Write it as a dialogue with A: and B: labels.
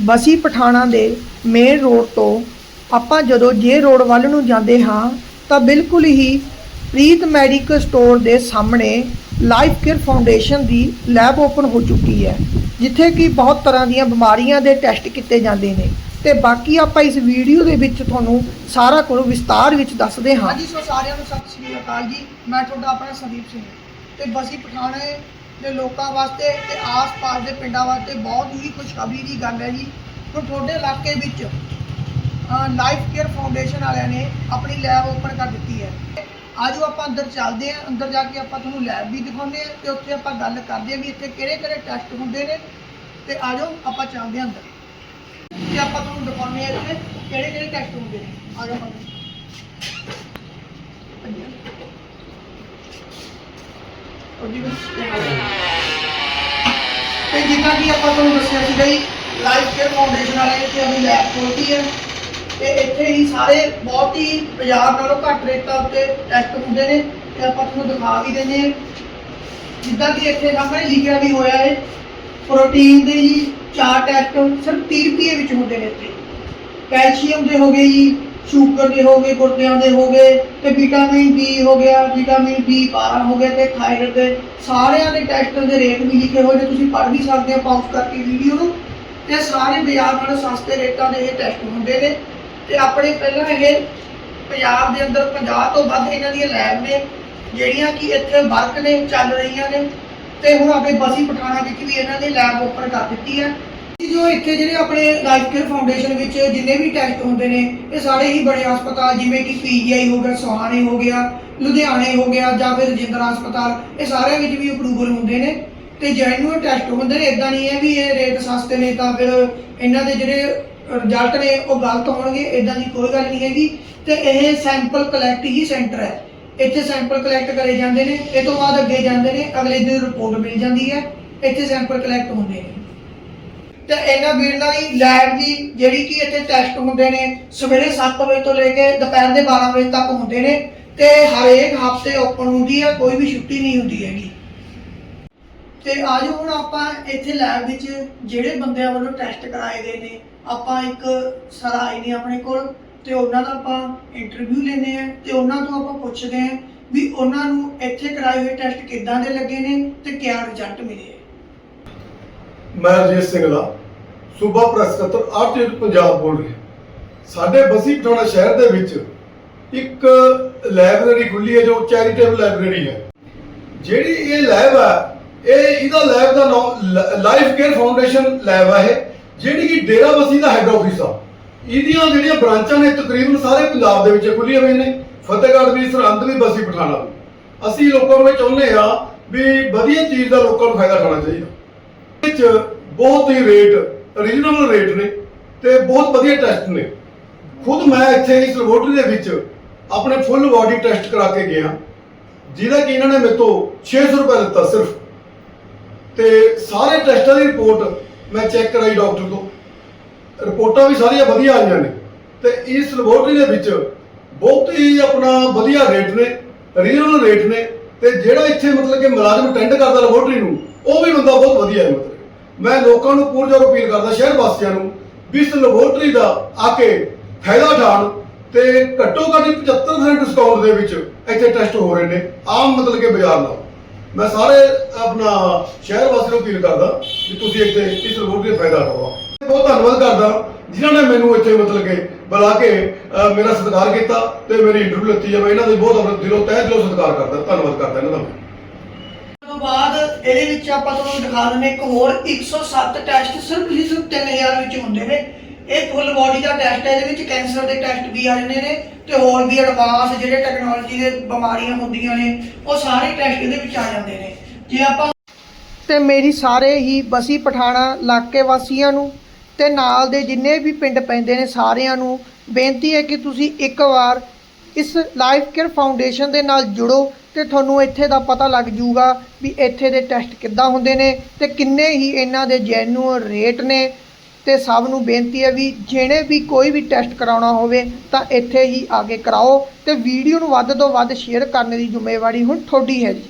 A: ਬਸੀ ਪਠਾਣਾ ਦੇ main road ਤੋਂ ਆਪਾਂ ਜਦੋਂ ਜੇ ਰੋਡ ਵੱਲ ਨੂੰ ਜਾਂਦੇ ਹਾਂ, ਤਾਂ ਬਿਲਕੁਲ ਹੀ ਪ੍ਰੀਤ ਮੈਡੀਕਲ ਸਟੋਰ ਦੇ ਸਾਹਮਣੇ ਲਾਈਫ ਕੇਅਰ ਫਾਊਂਡੇਸ਼ਨ ਦੀ ਲੈਬ ਓਪਨ ਹੋ ਚੁੱਕੀ ਹੈ, ਜਿੱਥੇ ਕਿ ਬਹੁਤ ਤਰ੍ਹਾਂ ਦੀਆਂ ਬਿਮਾਰੀਆਂ ਦੇ ਟੈਸਟ ਕੀਤੇ ਜਾਂਦੇ ਨੇ। ਤੇ ਬਾਕੀ ਆਪਾਂ ਇਸ ਵੀਡੀਓ ਦੇ ਵਿੱਚ ਤੁਹਾਨੂੰ ਸਾਰਾ ਕੁਝ ਵਿਸਤਾਰ ਵਿੱਚ ਦੱਸਦੇ ਹਾਂ। ਹਾਂਜੀ, ਸੋ ਸਾਰਿਆਂ ਨੂੰ ਸਤਿ ਸ਼੍ਰੀ ਅਕਾਲ ਜੀ। ਮੈਂ ਤੁਹਾਡਾ ਆਪਣਾ ਸੰਦੀਪ ਸਿੰਘ। ਤੇ ਬਸੀ ਪਠਾਣਾ ਦੇ ਲੋਕਾਂ ਵਾਸਤੇ ਤੇ ਆਸ-ਪਾਸ ਦੇ ਪਿੰਡਾਂ ਵਾਸਤੇ ਬਹੁਤ ਹੀ ਖੁਸ਼ਖਬਰੀ ਦੀ ਗੱਲ ਹੈ ਜੀ। ਹੁਣ ਤੁਹਾਡੇ ਇਲਾਕੇ ਵਿੱਚ ਲਾਈਫ ਕੇਅਰ ਫਾਊਂਡੇਸ਼ਨ ਵਾਲਿਆਂ ਨੇ ਆਪਣੀ ਲੈਬ ਓਪਨ ਕਰ ਦਿੱਤੀ ਹੈ। ਆਜੋ ਆਪਾਂ ਅੰਦਰ ਚੱਲਦੇ ਹਾਂ। ਅੰਦਰ ਜਾ ਕੇ ਆਪਾਂ ਤੁਹਾਨੂੰ ਲੈਬ ਵੀ ਦਿਖਾਉਂਦੇ ਹਾਂ ਤੇ ਉੱਥੇ ਆਪਾਂ ਗੱਲ ਕਰਦੇ ਹਾਂ ਵੀ ਇੱਥੇ ਕਿਹੜੇ ਕਿਹੜੇ ਟੈਸਟ ਹੁੰਦੇ ਨੇ ਤੇ ਆਜੋ ਆਪਾਂ ਚੱਲਦੇ ਹਾਂ ਅੰਦਰ। ਤੇ ਆਪਾਂ ਤੁਹਾਨੂੰ ਦਿਖਾਉਂਦੇ ਹਾਂ ਇੱਥੇ ਕਿਹੜੇ ਕਿਹੜੇ ਟੈਸਟ ਹੁੰਦੇ ਨੇ। ਆਜੋ ਆਪਾਂ ਉਹਦੀ ਤੇ ਜਿੱਦਾਂ ਕਿ ਆਪਾਂ ਤੁਹਾਨੂੰ ਦੱਸਿਆ ਸੀ ਜੀ ਲਾਈਫ ਕੇਅਰ ਫਾਊਂਡੇਸ਼ਨ ਵਾਲੇ ਇੱਥੇ ਆਪਣੀ ਲੈਬ ਖੋਲ੍ਹਦੀ ਹੈ ਤੇ ਇੱਥੇ ਹੀ ਸਾਰੇ ਬਹੁਤ ਹੀ ਬਾਜ਼ਾਰ ਨਾਲੋਂ ਘੱਟ ਰੇਟਾਂ ਉੱਤੇ ਟੈਸਟ ਹੁੰਦੇ ਨੇ ਤੇ ਆਪਾਂ ਤੁਹਾਨੂੰ ਦਿਖਾ ਵੀ ਦਿੰਦੇ ਹਾਂ। ਜਿੱਦਾਂ ਕਿ ਇੱਥੇ ਸਾਹਮਣੇ ਲਿਖਿਆ ਵੀ ਹੋਇਆ ਹੈ ਪ੍ਰੋਟੀਨ ਦੇ ਜੀ ਚਾਰ ਟੈਸਟ ਸਿਰਫ 30 ਰੁਪਏ ਵਿੱਚ ਹੁੰਦੇ ਨੇ ਇੱਥੇ। ਕੈਲਸ਼ੀਅਮ ਦੇ ਹੋ ਗਏ ਜੀ ਸ਼ੂਗਰ ਦੇ ਹੋ ਗਏ, ਗੁਰਦਿਆਂ ਦੇ ਹੋ ਗਏ ਤੇ ਵਿਟਾਮਿਨ ਡੀ ਹੋ ਗਿਆ ਵਿਟਾਮਿਨ ਬੀ 12 ਹੋ ਗਿਆ ਤੇ ਥਾਇਰਾਇਡ ਦੇ ਸਾਰਿਆਂ ਦੇ ਟੈਸਟ ਦੇ ਰੇਟ ਵੀ ਲਿਖੇ ਹੋਏ ਨੇ, ਤੁਸੀਂ ਪੜ੍ਹ ਵੀ ਸਕਦੇ ਹੋ ਪਾਉਸ ਕਰਕੇ ਵੀਡੀਓ ਨੂੰ। ਤੇ ਸਾਰੇ ਬਾਜ਼ਾਰ ਨਾਲੋਂ ਸਸਤੇ ਰੇਟਾਂ ਦੇ ਇਹ ਟੈਸਟ ਹੁੰਦੇ ਨੇ। ਤੇ ਆਪਣੇ ਪਹਿਲਾਂ ਇਹ ਪੰਜਾਬ ਦੇ ਅੰਦਰ 50 ਤੋਂ ਵੱਧ ਇਹਨਾਂ ਦੀਆਂ ਲੈਬ ਨੇ, ਜਿਹੜੀਆਂ ਕਿ ਇੱਥੇ ਵਰਕ ਨੇ, ਚੱਲ ਰਹੀਆਂ ਨੇ। ਤੇ ਹੁਣ ਆਪਣੇ ਬਸੀ ਪਠਾਣਾ ਵਿੱਚ ਵੀ ਇਹਨਾਂ ਦੀ ਲੈਬ ਓਪਨ ਕਰ ਦਿੱਤੀ ਹੈ। ਜੋ ਇੱਥੇ ਜਿਹੜੇ ਆਪਣੇ ਲਾਈਫ ਕੇਅਰ ਫਾਊਂਡੇਸ਼ਨ ਵਿੱਚ ਜਿੰਨੇ ਵੀ ਟੈਸਟ ਹੁੰਦੇ ਨੇ, ਇਹ ਸਾਰੇ ਹੀ ਬੜੇ ਹਸਪਤਾਲ, ਜਿਵੇਂ ਕਿ ਪੀਜੀਆਈ ਹੋ ਗਿਆ ਸੋਹਾਣੇ ਹੋ ਗਿਆ ਲੁਧਿਆਣੇ ਹੋ ਗਿਆ, ਜਾਂ ਫਿਰ ਰਜਿੰਦਰਾ ਹਸਪਤਾਲ, ਇਹ ਸਾਰਿਆਂ ਵਿੱਚ ਵੀ ਅਪਰੂਵਲ ਹੁੰਦੇ ਨੇ। ਤੇ ਜੈਨੂਅਨ ਟੈਸਟ ਹੁੰਦੇ ਨੇ ਇਦਾਂ ਨਹੀਂ ਹੈ ਵੀ ਇਹ ਰੇਟ ਸਸਤੇ ਨੇ ਤਾਂ ਫਿਰ ਇਹਨਾਂ ਦੇ ਜਿਹੜੇ ਰਿਜ਼ਲਟ ਨੇ, ਉਹ ਗਲਤ ਹੋਣਗੇ ਇਦਾਂ ਦੀ ਕੋਈ ਗੱਲ ਨਹੀਂ ਹੈਗੀ। ਤੇ ਇਹ ਸੈਂਪਲ ਕਲੈਕਟ ਹੀ ਸੈਂਟਰ ਹੈ। ਇੱਥੇ ਸੈਂਪਲ ਕਲੈਕਟ ਕਰੇ ਜਾਂਦੇ ਨੇ, ਇਹ ਤੋਂ ਬਾਅਦ ਅੱਗੇ ਜਾਂਦੇ ਨੇ, ਅਗਲੇ ਦਿਨ ਰਿਪੋਰਟ ਮਿਲ ਜਾਂਦੀ ਹੈ। ਇੱਥੇ ਸੈਂਪਲ ਕਲੈਕਟ ਹੁੰਦੇ ਨੇ। ਤੇ ਇਹਨਾਂ ਵੀਰਾਂ ਦੀ ਲੈਬ ਦੀ ਜਿਹੜੀ ਕਿ ਇੱਥੇ ਟੈਸਟ ਹੁੰਦੇ ਨੇ, ਸਵੇਰੇ 7 ਵਜੇ ਤੋਂ ਲੈ ਕੇ ਦੁਪਹਿਰ ਦੇ 12 ਵਜੇ ਤੱਕ ਹੁੰਦੇ ਨੇ ਤੇ ਹਰੇਕ ਹਫ਼ਤੇ ਓਪਨ ਹੁੰਦੀ ਹੈ ਕੋਈ ਵੀ ਛੁੱਟੀ ਨਹੀਂ ਹੁੰਦੀ ਹੈਗੀ। ਤੇ ਆਜੋ ਹੁਣ ਆਪਾਂ ਇੱਥੇ ਲੈਬ ਵਿੱਚ ਜਿਹੜੇ ਬੰਦਿਆਂ ਵੱਲੋਂ ਟੈਸਟ ਕਰਾਏ ਗਏ ਨੇ, ਆਪਾਂ ਇੱਕ ਸਰ ਆਏ ਨੇ ਆਪਣੇ ਕੋਲ ਤੇ ਉਹਨਾਂ ਦਾ ਆਪਾਂ ਇੰਟਰਵਿਊ ਲੈਨੇ ਆ ਤੇ ਉਹਨਾਂ ਤੋਂ ਆਪਾਂ ਪੁੱਛਦੇ ਆ ਵੀ ਉਹਨਾਂ ਨੂੰ ਇੱਥੇ ਕਰਾਏ ਹੋਏ ਟੈਸਟ ਕਿੱਦਾਂ ਦੇ ਲੱਗੇ ਨੇ ਤੇ ਕਿਆ ਰਿਜ਼ਲਟ ਮਿਲੇ
B: ਮੈਂ ਰਜੇਸ਼ ਸਿੰਘਲਾ ਸੂਬਾ ਪ੍ਰੈਸ ਸਕੱਤਰ ਆਰਟੀਆਈ ਪੰਜਾਬ ਬੋਲ ਰਿਹਾ ਸਾਡੇ ਬਸੀ ਪਟਾਣਾ ਸ਼ਹਿਰ ਦੇ ਵਿੱਚ ਇੱਕ ਲਾਇਬ੍ਰੇਰੀ ਖੁੱਲੀ ਹੈ, ਜੋ ਚੈਰੀਟੇਬਲ ਲਾਇਬ੍ਰੇਰੀ ਹੈ। ਜਿਹੜੀ ਇਹ ਲੈਬ ਹੈ, ਇਹ ਇਹਦਾ ਲੈਬ ਦਾ ਨਾਮ ਲਾਈਫ ਕੇਅਰ ਫਾਊਂਡੇਸ਼ਨ ਲੈਬ ਹੈ ਇਹ, ਜਿਹੜੀ ਕਿ ਡੇਰਾ ਬਸੀ ਦਾ ਹੈੱਡ ਆਫਿਸ ਆ। ਇਹਦੀਆਂ ਜਿਹੜੀਆਂ ਬ੍ਰਾਂਚਾਂ ਨੇ, ਤਕਰੀਬਨ ਸਾਰੇ ਪੰਜਾਬ ਦੇ ਵਿੱਚ ਖੁੱਲੀਆਂ ਹੋਈਆਂ ਨੇ, ਫਤਿਹਗੜ੍ਹ ਵੀ, ਸਰਹੰਦ ਵੀ, ਬਸੀ ਪਠਾਣਾ ਵੀ। ਅਸੀਂ ਲੋਕਾਂ ਨੂੰ ਇਹ ਚਾਹੁੰਦੇ ਆ ਵੀ ਵਧੀਆ ਚੀਜ਼ ਦਾ ਲੋਕਾਂ ਨੂੰ ਫਾਇਦਾ ਉਠਾਉਣਾ ਚਾਹੀਦਾ। ਵਿੱਚ ਬਹੁਤ ਹੀ ਰੇਟ ਰੀਜਨਬਲ ਰੇਟ ਨੇ ਤੇ ਬਹੁਤ ਵਧੀਆ ਟੈਸਟ ਨੇ। ਖੁਦ ਮੈਂ ਇੱਥੇ ਇਸ ਲੈਬੋਰਟਰੀ ਦੇ ਵਿੱਚ ਆਪਣੇ ਫੁੱਲ ਬਾਡੀ ਟੈਸਟ ਕਰਾ ਕੇ ਗਿਆ। ਜਿਹਦਾ ਕਿ ਇਹਨਾਂ ਨੇ ਮੇਰੇ ਤੋਂ 600 ਰੁਪਏ ਦਿੱਤਾ ਸਿਰਫ। ਤੇ ਸਾਰੇ ਟੈਸਟਾਂ ਦੀ ਰਿਪੋਰਟ ਮੈਂ ਚੈੱਕ ਕਰਾਈ ਡਾਕਟਰ ਤੋਂ। ਰਿਪੋਰਟਾਂ ਵੀ ਸਾਰੀਆਂ ਵਧੀਆ ਆਈਆਂ ਨੇ। ਤੇ ਇਸ ਲੈਬੋਰਟਰੀ ਦੇ ਵਿੱਚ ਬਹੁਤ ਹੀ ਆਪਣਾ ਵਧੀਆ ਰੇਟ ਨੇ ਰੀਜਨਬਲ ਰੇਟ ਨੇ। ਤੇ ਜਿਹੜਾ ਇੱਥੇ ਮਤਲਬ ਕਿ ਮੁਲਾਜ਼ਮ ਅਟੈਂਡ ਕਰਦਾ ਲੈਬੋਰਟਰੀ ਨੂੰ, ਉਹ ਵੀ ਬੰਦਾ ਬਹੁਤ ਵਧੀਆ ਹੈ ਮਤਲਬ। ਮੈਂ ਲੋਕਾਂ ਨੂੰ ਪੂਰਜੋਰ ਅਪੀਲ ਕਰਦਾ, ਸ਼ਹਿਰ ਵਾਸੀਆਂ ਨੂੰ, ਵੀ ਇਸ ਲੈਬੋਰਟਰੀ ਦਾ ਆ ਕੇ ਫਾਇਦਾ ਉਠਾਉਣ ਤੇ ਘੱਟੋ ਘੱਟ 75% ਡਿਸਕਾਊਂਟ ਦੇ ਵਿੱਚ ਇੱਥੇ ਟੈਸਟ ਹੋ ਰਹੇ ਨੇ, ਆਮ ਮਤਲਬ ਕਿ ਬਾਜ਼ਾਰ ਨਾਲ। ਮੈਂ ਸਾਰੇ ਆਪਣਾ ਸ਼ਹਿਰ ਵਾਸੀਆਂ ਨੂੰ ਅਪੀਲ ਕਰਦਾ ਕਿ ਤੁਸੀਂ ਇੱਥੇ ਇਸ ਲੈਬੋਰਟਰੀ ਦਾ ਫਾਇਦਾ ਉਠਾਓ। ਬਹੁਤ ਧੰਨਵਾਦ ਕਰਦਾ ਜਿਨ੍ਹਾਂ ਨੇ ਮੈਨੂੰ ਇੱਥੇ ਮਤਲਬ ਕਿ ਬੁਲਾ ਕੇ ਮੇਰਾ ਸਤਿਕਾਰ ਕੀਤਾ ਤੇ ਮੇਰੀ ਇੰਟਰਵਿਊ ਲਿੱਤੀ ਹੈ। ਮੈਂ ਇਹਨਾਂ ਦੇ ਬਹੁਤ ਆਪਣੇ ਦਿਲੋਂ, ਤਹਿ ਦਿਲੋਂ ਸਤਿਕਾਰ ਕਰਦਾ। ਧੰਨਵਾਦ ਕਰਦਾ ਇਹਨਾਂ ਦਾ।
A: ਇਹਦੇ ਵਿੱਚ ਆਪਾਂ ਤੁਹਾਨੂੰ ਦਿਖਾ ਦਿੰਦੇ ਇੱਕ ਹੋਰ 107 ਟੈਸਟ ਸਿਰਫ ਹੀ ਸਿਰਫ 3000 ਵਿੱਚ ਹੁੰਦੇ ਨੇ। ਇਹ ਫੁੱਲ ਬਾਡੀ ਦਾ ਟੈਸਟ ਹੈ, ਇਹਦੇ ਵਿੱਚ ਕੈਂਸਰ ਦੇ ਟੈਸਟ ਵੀ ਆ ਜਾਂਦੇ ਨੇ ਤੇ ਹੋਰ ਵੀ ਐਡਵਾਂਸ ਜਿਹੜੇ ਟੈਕਨੋਲੋਜੀ ਦੇ ਬਿਮਾਰੀਆਂ ਹੁੰਦੀਆਂ ਨੇ, ਉਹ ਸਾਰੇ ਟੈਸਟ ਇਹਦੇ ਵਿੱਚ ਆ ਜਾਂਦੇ ਨੇ। ਜੇ ਆਪਾਂ ਤੇ ਮੇਰੀ ਸਾਰੇ ਹੀ ਬਸੀ ਪਠਾਣਾ ਇਲਾਕੇ ਵਾਸੀਆਂ ਨੂੰ ਤੇ ਨਾਲ ਦੇ ਜਿੰਨੇ ਵੀ ਪਿੰਡ ਪੈਂਦੇ ਨੇ ਸਾਰਿਆਂ ਨੂੰ ਬੇਨਤੀ ਹੈ ਕਿ ਤੁਸੀਂ ਇੱਕ ਵਾਰ ਇਸ ਲਾਈਫ ਕੇਅਰ ਫਾਊਂਡੇਸ਼ਨ ਦੇ ਨਾਲ ਜੁੜੋ। ਤੇ ਤੁਹਾਨੂੰ ਇੱਥੇ ਦਾ ਪਤਾ ਲੱਗ ਜੂਗਾ ਵੀ ਇੱਥੇ ਦੇ ਟੈਸਟ ਕਿੱਦਾਂ ਹੁੰਦੇ ਨੇ ਤੇ ਕਿੰਨੇ ਹੀ ਇਹਨਾਂ ਦੇ ਜੈਨੂਅਲ ਰੇਟ ਨੇ। ਤੇ ਸਭ ਨੂੰ ਬੇਨਤੀ ਹੈ ਵੀ ਜਿਹਨੇ ਵੀ ਕੋਈ ਵੀ ਟੈਸਟ ਕਰਾਉਣਾ ਹੋਵੇ ਤਾਂ ਇੱਥੇ ਹੀ ਆ ਕੇ ਕਰਾਓ ਤੇ ਵੀਡੀਓ ਨੂੰ ਵੱਧ ਤੋਂ ਵੱਧ ਸ਼ੇਅਰ ਕਰਨ ਦੀ ਜ਼ਿੰਮੇਵਾਰੀ ਹੁਣ ਤੁਹਾਡੀ ਹੈ ਜੀ।